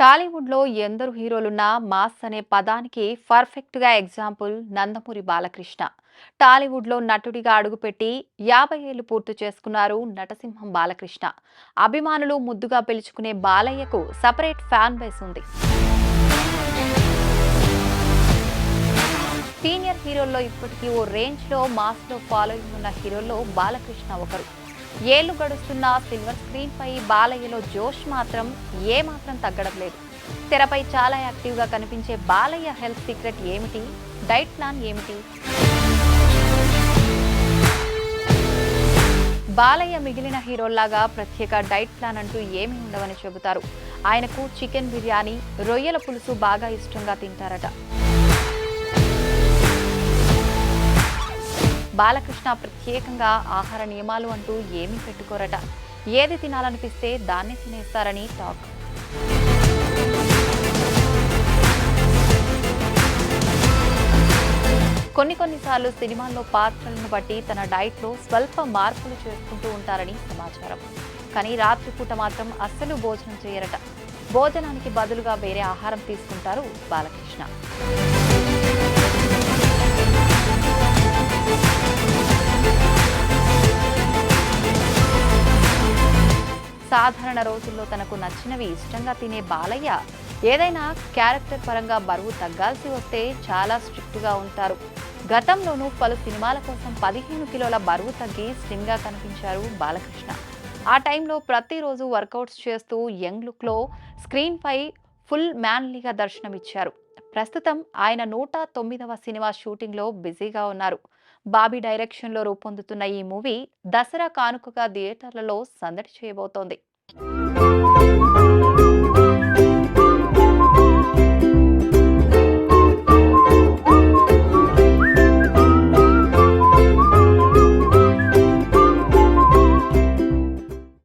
టాలీవుడ్లో ఎందరు హీరోలున్నా మాస్ అనే పదానికి పర్ఫెక్ట్గా ఎగ్జాంపుల్ నందమూరి బాలకృష్ణ. టాలీవుడ్లో నటుడిగా అడుగుపెట్టి యాభై ఏళ్ళు పూర్తి చేసుకున్నారు నటసింహం బాలకృష్ణ. అభిమానులు ముద్దుగా పిలుచుకునే బాలయ్యకు సపరేట్ ఫ్యాన్ బేస్ ఉంది. సీనియర్ హీరోల్లో ఇప్పటికీ ఓ రేంజ్లో మాస్లో ఫాలోయింగ్ ఉన్న హీరోల్లో బాలకృష్ణ ఒకరు. ఏళ్ళు గడుస్తున్న సిల్వర్ స్క్రీన్ పై బాలయ్యలో జోష్ మాత్రం ఏమాత్రం తగ్గడం లేదు. తెరపై చాలా యాక్టివ్గా కనిపించే బాలయ్య హెల్త్ సీక్రెట్ ఏమిటి? డైట్ ప్లాన్ ఏమిటి? బాలయ్య మిగిలిన హీరోల్లాగా ప్రత్యేక డైట్ ప్లాన్ అంటూ ఏమీ ఉండవని చెబుతారు. ఆయనకు చికెన్ బిర్యానీ రొయ్యల పులుసు బాగా ఇష్టంగా తింటారట. బాలకృష్ణ ప్రత్యేకంగా ఆహార నియమాలు అంటూ ఏమీ పెట్టుకోరట. ఏది తినాలనిపిస్తే దాన్ని తినేస్తారని టాక్. కొన్ని కొన్నిసార్లు సినిమాల్లో పాత్రలను బట్టి తన డైట్లో స్వల్ప మార్పులు చేసుకుంటూ ఉంటారని సమాచారం. కానీ రాత్రిపూట మాత్రం అస్సలు భోజనం చేయరట. భోజనానికి బదులుగా వేరే ఆహారం తీసుకుంటారు బాలకృష్ణ. సాధారణ రోజుల్లో తనకు నచ్చినవి ఇష్టంగా తినే బాలయ్య ఏదైనా క్యారెక్టర్ పరంగా బరువు తగ్గాల్సి వస్తే చాలా స్ట్రిక్ట్గా ఉంటారు. గతంలోనూ పలు సినిమాల కోసం పదిహేను కిలోల బరువు తగ్గి స్లిమ్గా కనిపించారు బాలకృష్ణ. ఆ టైంలో ప్రతిరోజు వర్కౌట్స్ చేస్తూ యంగ్ లుక్లో స్క్రీన్పై ఫుల్ మ్యాన్లీగా దర్శనమిచ్చారు. ప్రస్తుతం ఆయన నూట తొమ్మిదవ సినిమా షూటింగ్లో బిజీగా ఉన్నారు. బాబీ డైరెక్షన్లో రూపొందుతున్న ఈ మూవీ దసరా కానుకగా థియేటర్లలో సందడి చేయబోతోంది.